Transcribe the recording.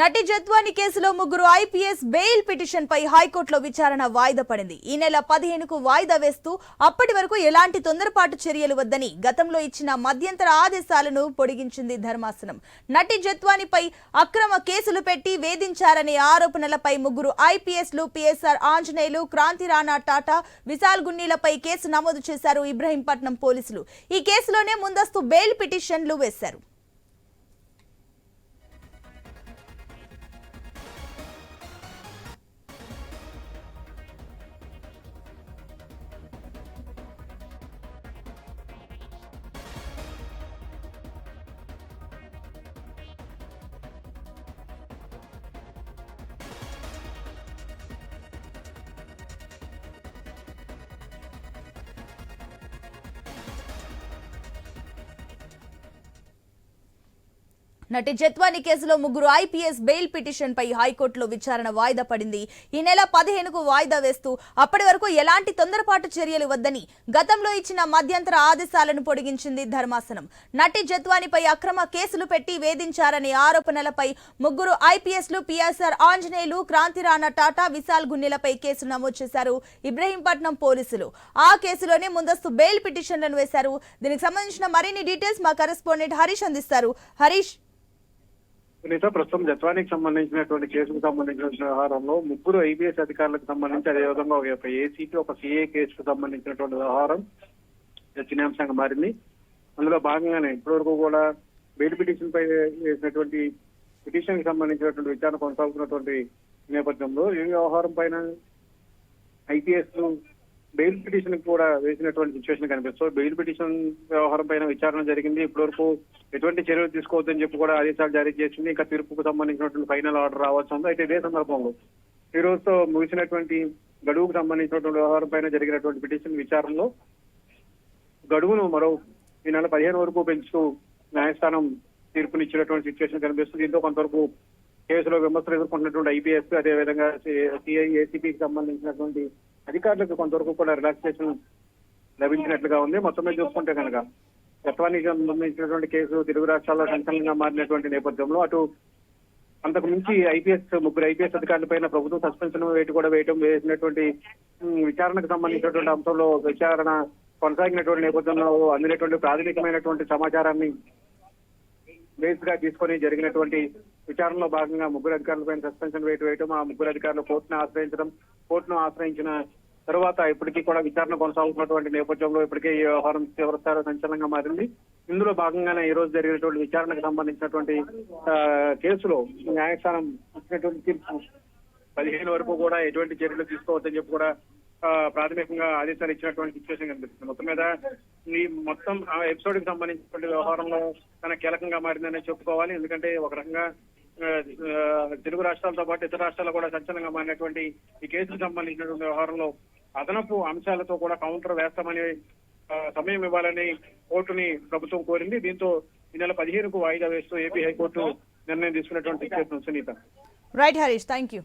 నటి జత్వాని కేసులో ముగ్గురు ఐపీఎస్ బెయిల్ పిటిషన్ పై హైకోర్టులో విచారణ వాయిదా పడింది. ఈ నెల పదిహేనుకు వాయిదా వేస్తూ అప్పటి వరకు ఎలాంటి తొందరపాటు చర్యలు వద్దని గతంలో ఇచ్చిన మధ్యంతర ఆదేశాలను పొడిగించింది ధర్మాసనం. నటి జత్వానిపై అక్రమ కేసులు పెట్టి వేధించారనే ఆరోపణలపై ముగ్గురు ఐపీఎస్లు పిఎస్ఆర్ ఆంజనేయులు క్రాంతి రాణా టాటా విశాల్ గున్నీలపై కేసు నమోదు చేశారు ఇబ్రహీంపట్నం పోలీసులు. ఈ కేసులోనే ముందస్తు బెయిల్ పిటిషన్లు వేశారు. నటి జత్వాని కేసులో ముగ్గురు ఐపీఎస్ బెయిల్ పిటిషన్ పై హైకోర్టులో విచారణ వాయిదా పడింది. ఈ నెల పదిహేనుకు వాయిదా వేస్తూ అప్పటి వరకు ఎలాంటి తొందరపాటు చర్యలు వద్దని గతంలో ఇచ్చిన మధ్యంతర ఆదేశాలను పొడిగించింది ధర్మాసనం. నటి జత్వానిపై అక్రమ కేసులు పెట్టి వేధించారనే ఆరోపణలపై ముగ్గురు ఐపీఎస్లు పిఎస్ఆర్ ఆంజనేయులు క్రాంతిరాణ టాటా విశాల్ గున్నెలపై కేసు నమోదు చేశారు ఇబ్రహీంపట్నం పోలీసులు. ఆ కేసులోనే ముందస్తు బెయిల్ పిటిషన్లను వేశారు. దీనికి సంబంధించిన మరిన్ని డీటెయిల్స్ మా కరెస్పాండెంట్ హరీష్ అందిస్తారు. హరీష్ సునీత ప్రస్తుతం జత్వానికి సంబంధించినటువంటి కేసుకు సంబంధించిన వ్యవహారంలో ముగ్గురు ఐపీఎస్ అధికారులకు సంబంధించి అదేవిధంగా ఒక ఏసీపీ ఒక సిఏ కేసుకు సంబంధించినటువంటి వ్యవహారం చర్చనీయాంశంగా మారింది. అందులో భాగంగానే ఇప్పటివరకు కూడా బెయిల్ పిటిషన్ పై వేసినటువంటి పిటిషన్కి సంబంధించినటువంటి విచారణ కొనసాగుతున్నటువంటి నేపథ్యంలో ఈ వ్యవహారం పైన ఐపీఎస్ బెయిల్ పిటిషన్ కూడా వేసినటువంటి సిచ్యువేషన్ కనిపిస్తుంది. బెయిల్ పిటిషన్ వ్యవహారం పైన విచారణ జరిగింది. ఇప్పటివరకు ఎటువంటి చర్యలు తీసుకోవద్దని చెప్పి కూడా ఆదేశాలు జారీ చేసింది. ఇంకా తీర్పుకు సంబంధించినటువంటి ఫైనల్ ఆర్డర్ రావాల్సి ఉంది. అయితే ఇదే సందర్భంలో ఈ రోజుతో ముగిసినటువంటి గడువుకు సంబంధించినటువంటి వ్యవహారం పైన జరిగినటువంటి పిటిషన్ విచారణలో గడువును మరో ఈ నెల పదిహేను వరకు పెంచుతూ న్యాయస్థానం తీర్పునిచ్చినటువంటి సిచ్యువేషన్ కనిపిస్తుంది. దీంతో కొంతవరకు కేసులో విమర్శలు ఎదుర్కొంటున్నటువంటి ఐపీఎస్ అదేవిధంగా సిఐ ఏసీపీకి సంబంధించినటువంటి అధికారులకు కొంతవరకు కూడా రిలాక్సేషన్ లభించినట్లుగా ఉంది. మొత్తం మీద చూసుకుంటే కనుక చట్టానికి సంబంధించినటువంటి కేసు తెలుగు రాష్ట్రాల్లో సంచలనంగా మారినటువంటి నేపథ్యంలో అటు అంతకు మించి ఐపీఎస్ ముగ్గురు ఐపీఎస్ అధికారుల పైన ప్రభుత్వం సస్పెన్షన్ వేటు కూడా వేయటం వేసినటువంటి విచారణకు సంబంధించినటువంటి అంశంలో విచారణ కొనసాగినటువంటి నేపథ్యంలో అందినటువంటి ప్రాథమికమైనటువంటి సమాచారాన్ని బేస్గా తీసుకొని జరిగినటువంటి విచారణలో భాగంగా ముగ్గురు అధికారులపై సస్పెన్షన్ వేటు వేయటం ఆ ముగ్గురు అధికారులు కోర్టును ఆశ్రయించడం కోర్టును ఆశ్రయించిన తర్వాత ఇప్పటికీ కూడా విచారణ కొనసాగుతున్నటువంటి నేపథ్యంలో ఇప్పటికే ఈ వ్యవహారం తీవ్రస్థాయి సంచలనంగా మారింది. ఇందులో భాగంగానే ఈ రోజు జరిగినటువంటి విచారణకు సంబంధించినటువంటి కేసులో న్యాయస్థానం ఇచ్చినటువంటి తీర్పు. పదిహేను వరకు కూడా ఎటువంటి చర్యలు తీసుకోవద్దని చెప్పి కూడా ప్రాథమికంగా ఆదేశాలు ఇచ్చినటువంటి సిచ్యువేషన్ కనిపిస్తుంది. మొత్తం మీద ఈ మొత్తం ఆ ఎపిసోడ్కి సంబంధించినటువంటి వ్యవహారంలో తన కీలకంగా మారిందని చెప్పుకోవాలి. ఎందుకంటే ఒక రకంగా తెలుగు రాష్ట్రాలతో పాటు ఇతర రాష్ట్రాలు కూడా సంచలనంగా మారినటువంటి ఈ కేసుకు సంబంధించినటువంటి వ్యవహారంలో అదనపు అంశాలతో కూడా కౌంటర్ వేస్తామని సమయం ఇవ్వాలని కోర్టుని ప్రభుత్వం కోరింది. దీంతో ఈ నెల పదిహేనుకు వాయిదా వేస్తూ ఏపీ హైకోర్టు నిర్ణయం తీసుకున్నటువంటి Sunitha. Right Harish thank you